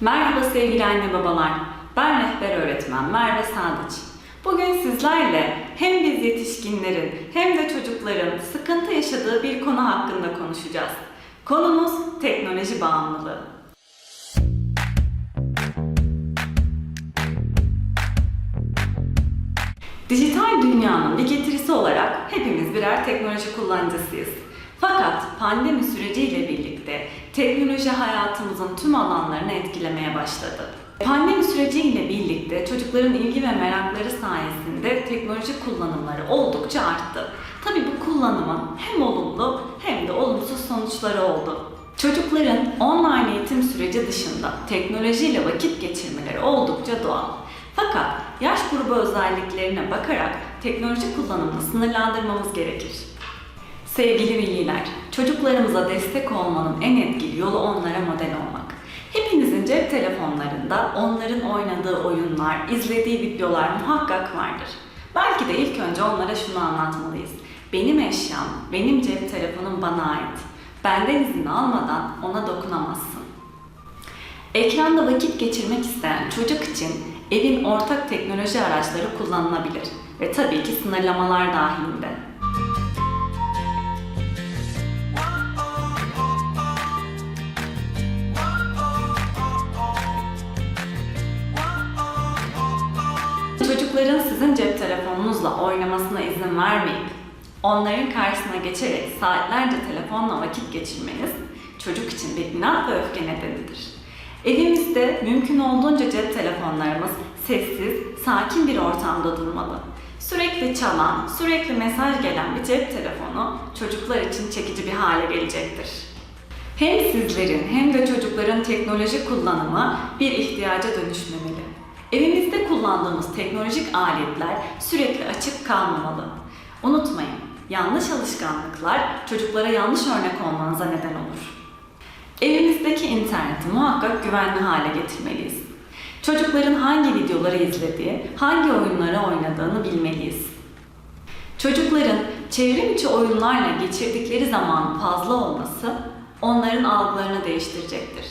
Merhaba sevgili anne babalar. Ben rehber öğretmen Merve Sadıç. Bugün sizlerle hem biz yetişkinlerin hem de çocukların sıkıntı yaşadığı bir konu hakkında konuşacağız. Konumuz teknoloji bağımlılığı. Dijital dünyanın bir getirisi olarak hepimiz birer teknoloji kullanıcısıyız. Fakat pandemi süreciyle birlikte teknoloji hayatımızın tüm alanlarını etkilemeye başladı. Pandemi süreciyle birlikte çocukların ilgi ve merakları sayesinde teknoloji kullanımları oldukça arttı. Tabii bu kullanımın hem olumlu hem de olumsuz sonuçları oldu. Çocukların online eğitim süreci dışında teknolojiyle vakit geçirmeleri oldukça doğal. Fakat yaş grubu özelliklerine bakarak teknoloji kullanımını sınırlandırmamız gerekir. Sevgili veliler, çocuklarımıza destek olmanın en etkili yolu onlara model olmak. Hepinizin cep telefonlarında onların oynadığı oyunlar, izlediği videolar muhakkak vardır. Belki de ilk önce onlara şunu anlatmalıyız. Benim eşyam, benim cep telefonum bana ait. Benden izin almadan ona dokunamazsın. Ekranda vakit geçirmek isteyen çocuk için evin ortak teknoloji araçları kullanılabilir ve tabii ki sınırlamalar dahilinde. Sizin cep telefonunuzla oynamasına izin vermeyip onların karşısına geçerek saatlerce telefonla vakit geçirmeniz çocuk için bir inat ve öfke nedenidir. Evimizde mümkün olduğunca cep telefonlarımız sessiz, sakin bir ortamda durmalı. Sürekli çalan, sürekli mesaj gelen bir cep telefonu çocuklar için çekici bir hale gelecektir. Hem sizlerin hem de çocukların teknoloji kullanımı bir ihtiyaca dönüşmemeli. Evimizde kullandığımız teknolojik aletler sürekli açık kalmamalı. Unutmayın, yanlış alışkanlıklar çocuklara yanlış örnek olmanıza neden olur. Evimizdeki interneti muhakkak güvenli hale getirmeliyiz. Çocukların hangi videoları izlediği, hangi oyunları oynadığını bilmeliyiz. Çocukların çevrim içi oyunlarla geçirdikleri zaman fazla olması onların algılarını değiştirecektir.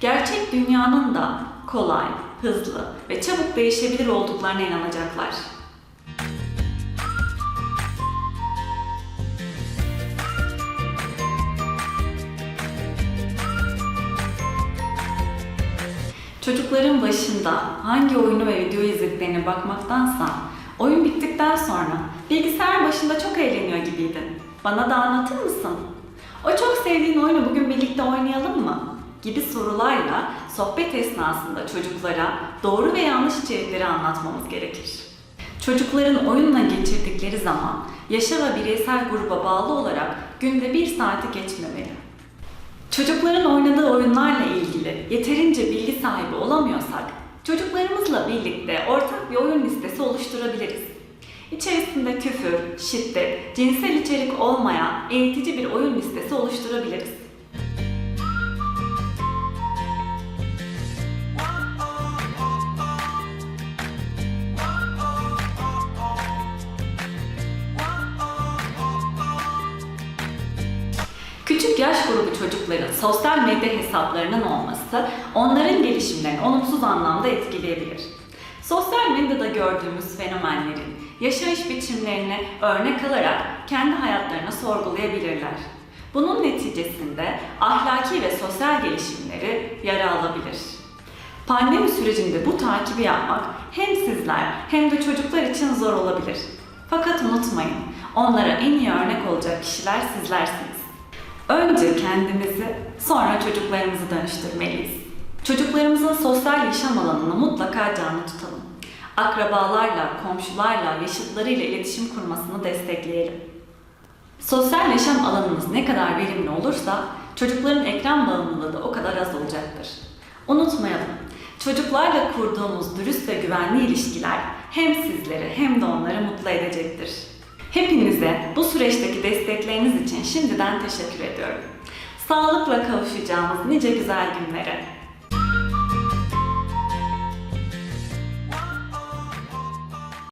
Gerçek dünyanın da kolay, hızlı ve çabuk değişebilir olduklarına inanacaklar. Çocukların başında hangi oyunu ve video izlediklerine bakmaktansa oyun bittikten sonra bilgisayar başında çok eğleniyor gibiydin. Bana da anlatır mısın? O çok sevdiğin oyunu bugün birlikte oynayalım mı? Gibi sorularla sohbet esnasında çocuklara doğru ve yanlış içerikleri anlatmamız gerekir. Çocukların oyunla geçirdikleri zaman yaşa ve bireysel gruba bağlı olarak günde bir saati geçmemeli. Çocukların oynadığı oyunlarla ilgili yeterince bilgi sahibi olamıyorsak, çocuklarımızla birlikte ortak bir oyun listesi oluşturabiliriz. İçerisinde küfür, şiddet, cinsel içerik olmayan eğitici bir oyun listesi oluşturabiliriz. Küçük yaş grubu çocukların sosyal medya hesaplarının olması onların gelişimlerini olumsuz anlamda etkileyebilir. Sosyal medyada gördüğümüz fenomenlerin yaşayış biçimlerini örnek alarak kendi hayatlarını sorgulayabilirler. Bunun neticesinde ahlaki ve sosyal gelişimleri yara alabilir. Pandemi sürecinde bu takibi yapmak hem sizler hem de çocuklar için zor olabilir. Fakat unutmayın, onlara en iyi örnek olacak kişiler sizlersiniz. Önce kendimizi, sonra çocuklarımızı dönüştürmeliyiz. Çocuklarımızın sosyal yaşam alanını mutlaka canlı tutalım. Akrabalarla, komşularla, yaşıtlarıyla iletişim kurmasını destekleyelim. Sosyal yaşam alanımız ne kadar verimli olursa çocukların ekran bağımlılığı da o kadar az olacaktır. Unutmayalım, çocuklarla kurduğumuz dürüst ve güvenli ilişkiler hem sizleri hem de onları mutlu edecektir. Hepinize bu süreçteki destekleriniz için şimdiden teşekkür ediyorum. Sağlıkla kavuşacağımız nice güzel günlere.